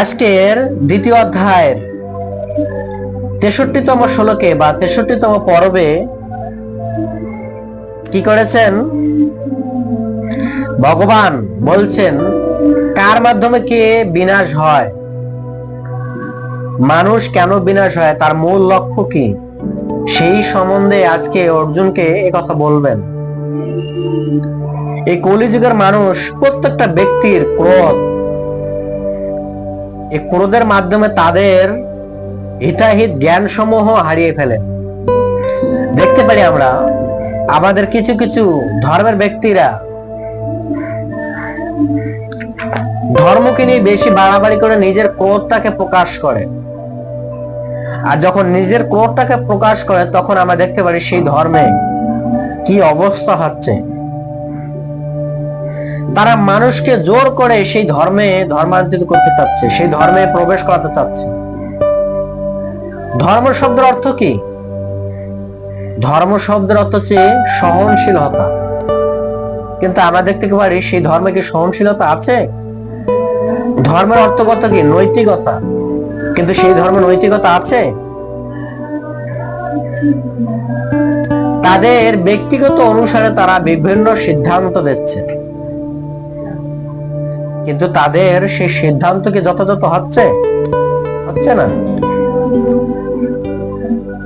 আজকের দ্বিতীয় অধ্যায়ের তেষট্টিতম শ্লোকে বা তেষট্টিতম পর্বে কি করেছেন? ভগবান বলছেন, কার মাধ্যমে কে বিনাশ হয়? মানুষ কেন বিনাশ হয়? তার মূল লক্ষ্য কি? সেই সম্বন্ধে আজকে অর্জুনকে কথা বলবেন। এই কলিযুগের মানুষ প্রত্যেকটা ব্যক্তির ক্রোধ। এই ক্রোধের মাধ্যমে তাদের হিতাহিত জ্ঞান সমূহ হারিয়ে ফেলে। দেখতে পারি আমরা, আমাদের কিছু কিছু ধর্মের ব্যক্তিরা ধর্মকে নিয়ে বেশি বাড়াবাড়ি করে নিজের ক্রোধটাকে প্রকাশ করে। আর যখন নিজের ক্রোধটাকে প্রকাশ করে, তখন আমরা দেখতে পারি সেই ধর্মে কি অবস্থা হচ্ছে। তারা মানুষকে জোর করে সেই ধর্মে ধর্মান্তরিত করতে চাচ্ছে, সেই ধর্মে প্রবেশ করাতে চাচ্ছে। ধর্ম শব্দের অর্থ কি? ধর্ম শব্দের অর্থ হচ্ছে সহনশীলতা। কিন্তু আমরা দেখতে পারি সেই ধর্মে কি সহনশীলতা আছে? ধর্মের অর্থগত কি? নৈতিকতা। কিন্তু সেই ধর্ম নৈতিকতা আছে? তাদের ব্যক্তিগত অনুসারে তারা বিভিন্ন সিদ্ধান্ত দিচ্ছে। কিন্তু তাদের সেই সিদ্ধান্ত কি যথাযথ হচ্ছে? হচ্ছে না।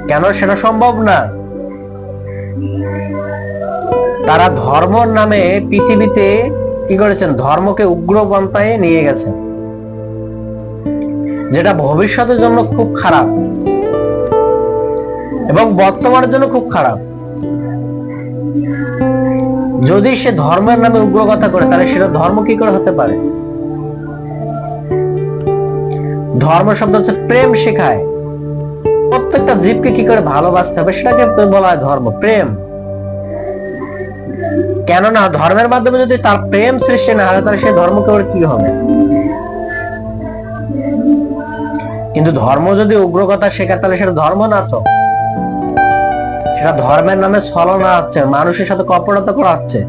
কেন সেটা সম্ভব না? তারা ধর্মর নামে পৃথিবীতে কি করেছেন? ধর্মকে উগ্র উগ্রপন্থায় নিয়ে গেছেন। যেটা ভবিষ্যতের জন্য খুব খারাপ এবং বর্তমানের জন্য খুব খারাপ। যদি সে ধর্মের নামে উগ্রকথা করে, তাহলে সেটা ধর্ম কি করে হতে পারে? ধর্ম শব্দ হচ্ছে প্রেম শেখায়। প্রত্যেকটা জীবকে কি করে ভালোবাসতে হবে সেটাকে বলা হয় ধর্ম, প্রেম। কেননা ধর্মের মাধ্যমে যদি তার প্রেম সৃষ্টি না হয়, তাহলে সে ধর্ম করে কি হবে? কিন্তু ধর্ম যদি উগ্রকথা শেখায়, তাহলে সেটা ধর্ম না তো। সেটা ধর্মের নামে ছলনা হচ্ছে, মানুষের সাথে কপটতা করা হচ্ছে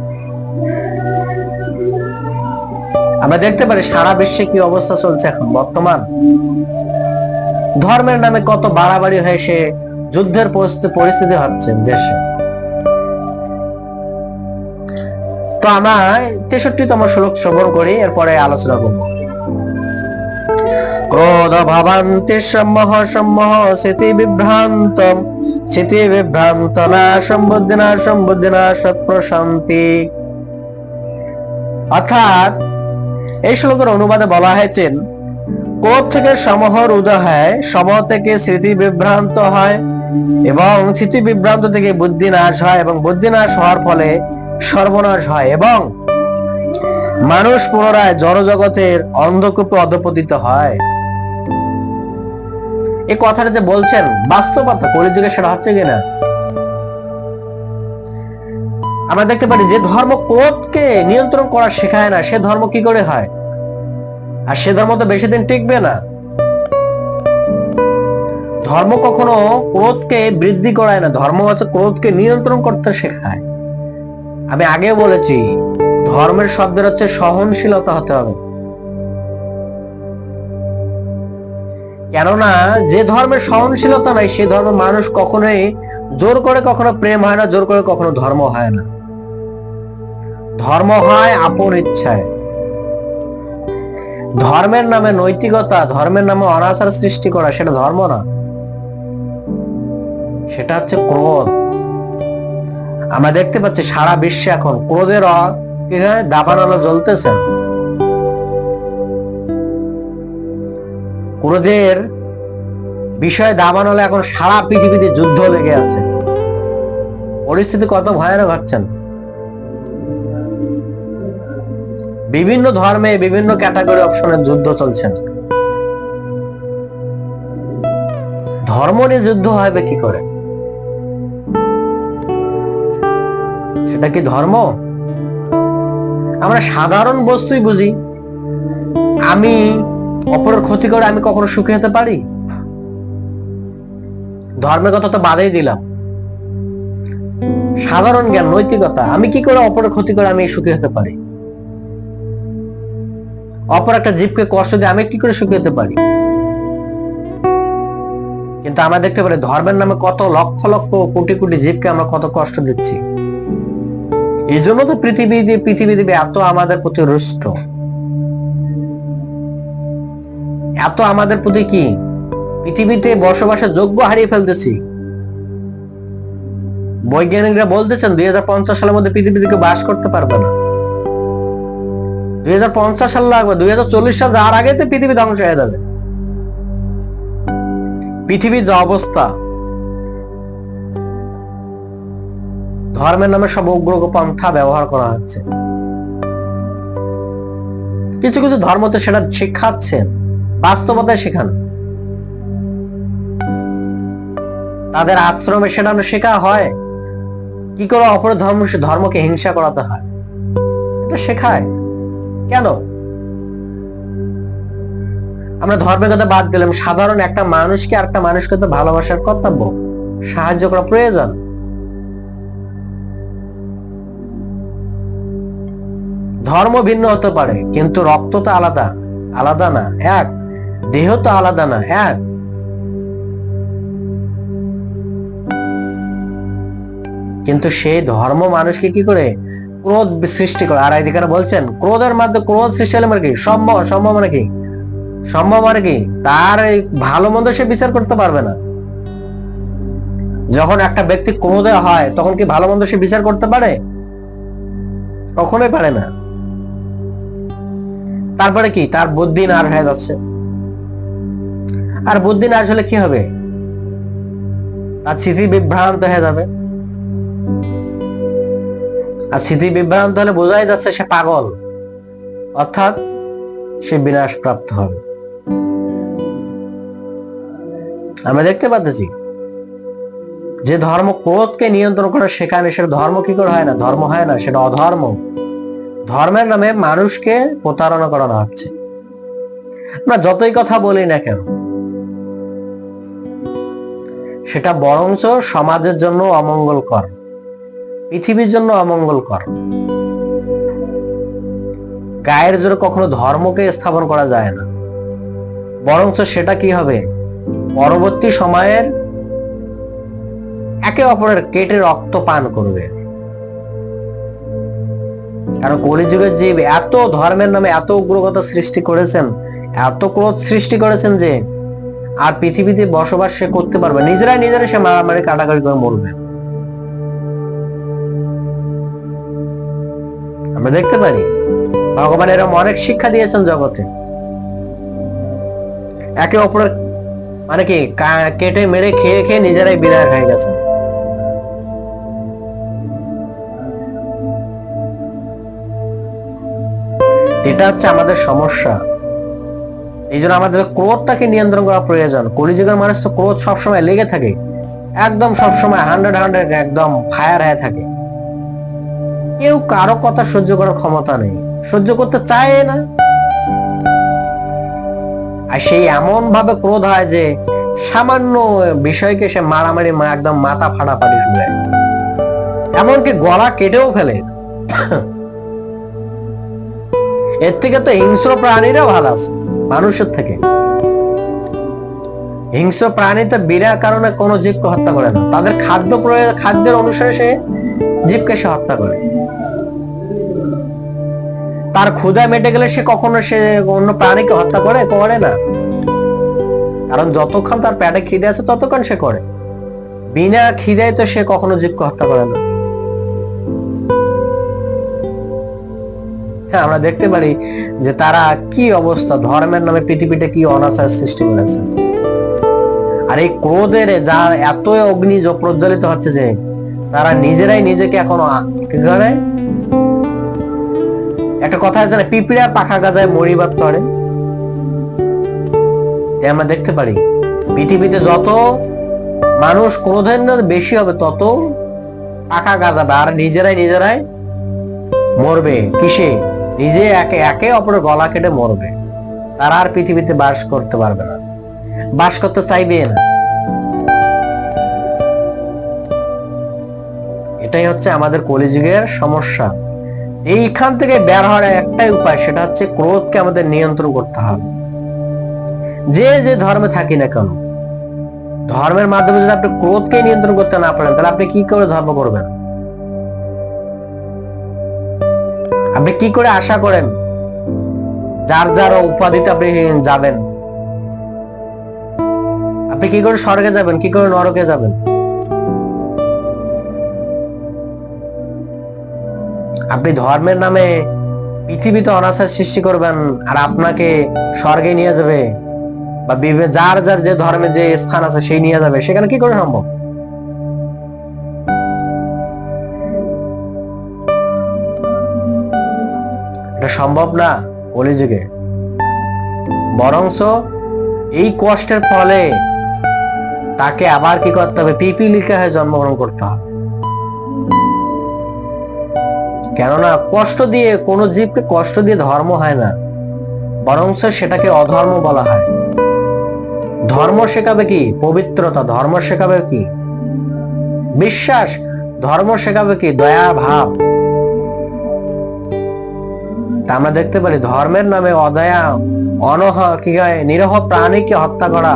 আমরা দেখতে পারি সারা বিশ্বে কি অবস্থা চলছে এখন, বর্তমান? ধর্মের নামে কত বাড়াবাড়ি হয়ে সে যুদ্ধের পরিস্থিতি হচ্ছে দেশে। তো আমরা তেষট্টিতম শ্লোক শ্রবণ করি, এরপরে আলোচনা করব। ক্রোধ ভাবান্তি সম্মহ সম্মহ স্মৃতি বিভ্রান্ত স্মৃতি বিভ্রান্ত না সম্বুদ্ধি না সম্বুদ্ধি না প্রশান্তি অর্থাৎ এই শ্লোকের অনুবাদে বলা ক্রোধ থেকে সমহর উদয় হয় থেকে স্মৃতি বিভ্রান্ত হয় এবং স্মৃতি বিভ্রান্ত থেকে বুদ্ধি নাশ হয় এবং বুদ্ধি নাশ হওয়ার ফলে সর্বনাশ হয় এবং মানুষ পুনরায় জড়জগতের অন্ধকূপে অধপতিত হয়। এই কথাটা যে বলছেন, বাস্তবতা কলিযুগে সেটা হচ্ছে কিনা আমরা দেখতে পারি যে ধর্ম ক্রোধকে নিয়ন্ত্রণ করা শেখায় না, সে ধর্ম কি করে হয়? আর সে ধর্ম তো বেশি দিন টিকবে না। ধর্ম কখনো ক্রোধকে বৃদ্ধি করায় না, ধর্ম হচ্ছে ক্রোধকে নিয়ন্ত্রণ করতে শেখায়। আমি আগে বলেছি, ধর্মের শব্দের হচ্ছে সহনশীলতা হতে হবে। কেননা যে ধর্মের সহনশীলতা নাই, সে ধর্ম মানুষ কখনোই জোর করে কখনো প্রেম হয় না, জোর করে কখনো ধর্ম হয় না। ধর্ম হয় আপন ইচ্ছায়। ধর্মের নামে নৈতিকতা, ধর্মের নামে অনাচার সৃষ্টি করা, সেটা ধর্ম না। সেটা হচ্ছে ক্রোধ। আমরা দেখতে পাচ্ছি সারা বিশ্বে এখন ক্রোধের দাবানলো জ্বলতেছে। ক্রোধের বিষয়ে দাবানলে এখন সারা পৃথিবীতে যুদ্ধ লেগে আছে। পরিস্থিতি কত ভয়ানক হচ্ছেন? বিভিন্ন ধর্মে বিভিন্ন ক্যাটাগরি অপশনের যুদ্ধ চলছেন। ধর্ম নিয়ে যুদ্ধ হবে কি করে? সেটা কি ধর্ম? আমরা সাধারণ বস্তুই বুঝি। আমি অপরের ক্ষতি করে আমি কখনো সুখী হতে পারি? ধর্মের কথা তো বাদেই দিলাম। সাধারণ জ্ঞান, নৈতিকতা, আমি কি করে অপরের ক্ষতি করে আমি সুখী হতে পারি? অপর একটা জীবকে কষ্ট দিয়ে আমি কি করে সুখী হতে পারি? কিন্তু আমরা দেখতে পারি ধর্মের নামে কত লক্ষ লক্ষ কোটি কোটি জীবকে আমরা কত কষ্ট দিচ্ছি। এই জন্য তো পৃথিবী দিয়ে পৃথিবী দেবে এত আমাদের প্রতি রুষ্ট। এত আমাদের প্রতি কি? পৃথিবীতে বসবাসের যোগ্য হারিয়ে ফেলতেছি। বৈজ্ঞানিকরা বলতেছেন দুই হাজার পঞ্চাশ সালের মধ্যে পৃথিবী থেকে বাস করতে পারবে না। দুই সাল লাগবে, দুই সাল যাওয়ার আগে পৃথিবী ধ্বংস হয়ে যাবে। পৃথিবীর যে অবস্থা, ধর্মের নামে সব উগ্র পন্থা ব্যবহার করা হচ্ছে। কিছু কিছু ধর্ম তো সেটা শিখাচ্ছেন। বাস্তবতায় শেখান। তাদের আশ্রমে সেটা শেখা হয়। কি করে অপর ধর্ম ধর্মকে হিংসা করাতে হয়? এটা শেখায়। কেন? আমরা ধর্মের কথা বাদ দিলাম। সাধারণ একটা মানুষকে আরেকটা মানুষকে তো ভালোবাসার কর্তব্য। সাহায্য করা প্রয়োজন। ধর্ম ভিন্ন হতে পারে, কিন্তু রক্ত তো আলাদা। আলাদা না, এক। দেহ তো আলাদা না এক কিন্তু সেই ধর্ম মানুষকে কি করে? ক্রোধ সৃষ্টি করে। আর এদিকে বলছেন, ক্রোধের মাধ্যমে ক্রোধ সৃষ্টি হলে মানে কি? সম্ভব সম্ভব মানে কি? সম্ভব মানে কি? তার এই ভালো মন্দ সে বিচার করতে পারবে না। যখন একটা ব্যক্তি ক্রোধে হয়, তখন কি ভালো মন্দ সে বিচার করতে পারে? কখনোই পারে না। তারপরে কি? তার বুদ্ধি নার হয়ে যাচ্ছে। আর বুদ্ধি না আসলে কি হবে? তার স্মৃতি বিভ্রান্ত হয়ে যাবে। আর স্মৃতি বিভ্রান্ত হলে বোঝাই যাচ্ছে সে পাগল। অর্থাৎ সে বিনাশ প্রাপ্ত হবে। আমরা দেখতে পাচ্ছি যে ধর্ম ক্রোধকে নিয়ন্ত্রণ করে সেখানে সেটা ধর্ম কি করে হয় না? ধর্ম হয় না, সেটা অধর্ম। ধর্মের নামে মানুষকে প্রতারণা করানো হচ্ছে। আমরা যতই কথা বলি না কেন সেটা বরঞ্চ সমাজের জন্য অমঙ্গলকর, পৃথিবীর জন্য অমঙ্গলকর। গায়ের জোরে কখনো ধর্মকে স্থাপন করা যায় না। বরঞ্চ সেটা কি হবে? পরবর্তী সময়ের একে অপরের কেটে রক্ত পান করবে। কারণ কলিযুগের জীব এত ধর্মের নামে এত উগ্রগতা সৃষ্টি করেছেন, এত ক্রোধ সৃষ্টি করেছেন যে আর পৃথিবীতে বসবাস সে করতে পারবে নিজেরাই নিজেরাই সে মারামারি কাটাকাটি করে মরবে। আমরা দেখতে পারি, ভগবান এরকম অনেক শিক্ষা দিয়েছেন জগতে। একে অপরের মানে কি কেটে মেরে খেয়ে খেয়ে নিজেরাই বিদায় হয়ে গেছে এটা হচ্ছে আমাদের সমস্যা। এই জন্য আমাদের ক্রোধটাকে নিয়ন্ত্রণ করা প্রয়োজন। কলিযুগের মানুষ তো ক্রোধ সবসময় লেগে থাকে। একদম সবসময় হান্ড্রেড হান্ড্রেড একদম ফায়ার হয়ে থাকে। কেউ কারও কথা সহ্য করার ক্ষমতা নেই। সহ্য করতে চায় না। আর সেই এমন ভাবে ক্রোধ হয় যে সামান্য বিষয়কে সে মারামারি একদম মাথা ফাটা ফাটাফাটি শুনে এমনকি গলা কেটেও ফেলে। এর থেকে তো হিংস্র প্রাণীরা ভালো আছে। মানুষের থেকে। হিংস্র প্রাণী তো বিনা কারণে কোনো জীবকে হত্যা করে না। তাদের খাদ্য খাদ্যের অনুসারে সে জীবকে সে হত্যা করে। তার ক্ষুদা মেটে গেলে সে কখনো সে অন্য প্রাণীকে হত্যা করে করে না। কারণ যতক্ষণ তার পেটে খিদে আছে, ততক্ষণ সে করে। বিনা খিদায় তো সে কখনো জীবকে হত্যা করে না। হ্যাঁ আমরা দেখতে পারি যে তারা কি অবস্থা, ধর্মের নামে পৃথিবীতে কি অনাচার সৃষ্টি করেছে। আর এই ক্রোধের যা এত অগ্নি প্রজ্বলিত হচ্ছে যে তারা নিজেরাই নিজেকে এখন একটা কথা আছে না, পিঁপড়া পাখা গাজায় মরিবার তরে। আমরা দেখতে পারি, পৃথিবীতে যত মানুষ ক্রোধের বেশি হবে, তত পাখা গাজাবে। আর নিজেরাই নিজেরাই মরবে। কিসে? নিজে একে একে অপরের গলা কেটে মরবে। তারা আর পৃথিবীতে বাস করতে পারবে না। বাস করতে চাইবে না। এটাই হচ্ছে আমাদের কলিযুগের সমস্যা। এইখান থেকে বের হওয়ার একটাই উপায়, সেটা হচ্ছে ক্রোধকে আমাদের নিয়ন্ত্রণ করতে হবে। যে যে ধর্মে থাকি না কেন, ধর্মের মাধ্যমে যদি আপনি ক্রোধকে নিয়ন্ত্রণ করতে না পারেন, তাহলে আপনি কি করে ধর্ম করবেন? আপনি কি করে আশা করেন? যার যার উপাধিতে আপনি যাবেন। আপনি কি করে স্বর্গে যাবেন, কি করে নরকে যাবেন? আপনি ধর্মের নামে পৃথিবীতে অনাচার সৃষ্টি করবেন, আর আপনাকে স্বর্গে নিয়ে যাবে, বা যার যার যে ধর্মে যে স্থান আছে, সেই নিয়ে যাবে, সেখানে কি করে সম্ভব? সম্ভব না কলিযুগে। বরংস এই কষ্টের ফলে তাকে আবার কি করতে হবে? পিপিলিকা হয়ে জন্মগ্রহণ করতে হবে। কেননা কষ্ট দিয়ে, কোনো জীবকে কষ্ট দিয়ে ধর্ম হয় না। বরংস সেটাকে অধর্ম বলা হয়। ধর্ম শেখাবে কি? পবিত্রতা। ধর্ম শেখাবে কি? বিশ্বাস। ধর্ম শেখাবে কি? দয়া, ভাব। তা আমরা দেখতে পারি ধর্মের নামে অদয়া, অনহ, কি হয়, নিরহ প্রাণীকে হত্যা করা,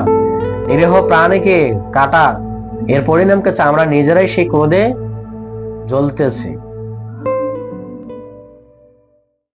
নিরহ প্রাণীকে কাটা। এর পরিণামকে আমরা নিজেরাই সেই ক্রোধে জ্বলতেছি।